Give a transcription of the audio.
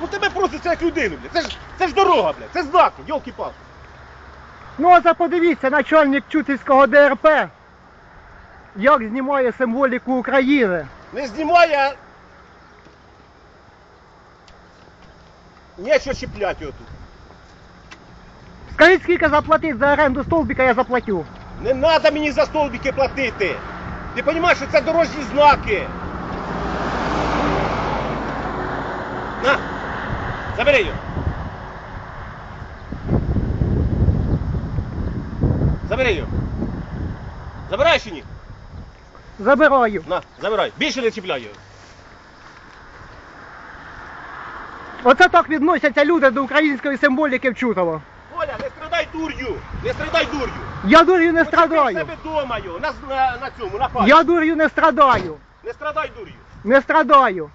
Ну тебе просить це як людину, блядь. Це ж, це ж дорога, блядь. Це знаки, йолки-палки. Ну, а це подивіться, начальник Чутівського ДРП, як знімає символіку України. Не знімай, а... Нечого чіплять його тут. Скажіть, скільки заплатить за оренду стовбика, я заплатю. Не треба мені за столбики платити. Ти розумієш, що це дорожні знаки. На, забери його. Забери його. Забирай чи ні? Забираю. На, забирай. Більше не чіпляй його. Оце так відносяться люди до української символіки в Чутово. Оля, не страдай дур'ю. Не страдай дур'ю. Я дур'ю не Почекай страдаю. себе дома його, на, на, на цьому, на. Я дур'ю не страдаю. Не страдай дур'ю. Не страдаю.